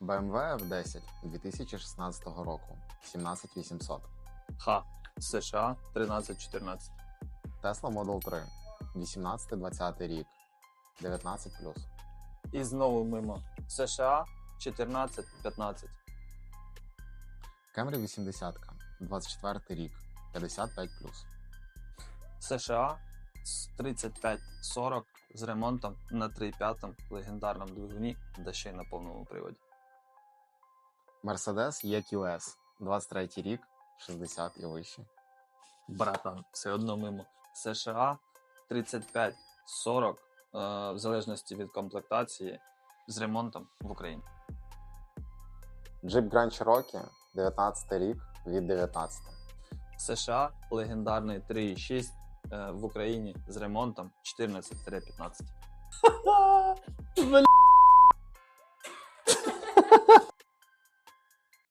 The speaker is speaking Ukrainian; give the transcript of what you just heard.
BMW F10 2016 року 17800. Х. США 13-14. Tesla Model 3 18-20 рік 19 І знову мимо США 14-15. Camry 80 24 рік 55 США з 35-40 з ремонтом на 3.5 легендарному двигуні, да ще й на повному приводі. Mercedes EQS 23 рік 60 і вище. Братан, все одно мимо США 35-40, е, в залежності від комплектації з ремонтом в Україні. Jeep Grand Cherokee 19 рік від 19. США легендарний 3.6 е, в Україні з ремонтом 14-15.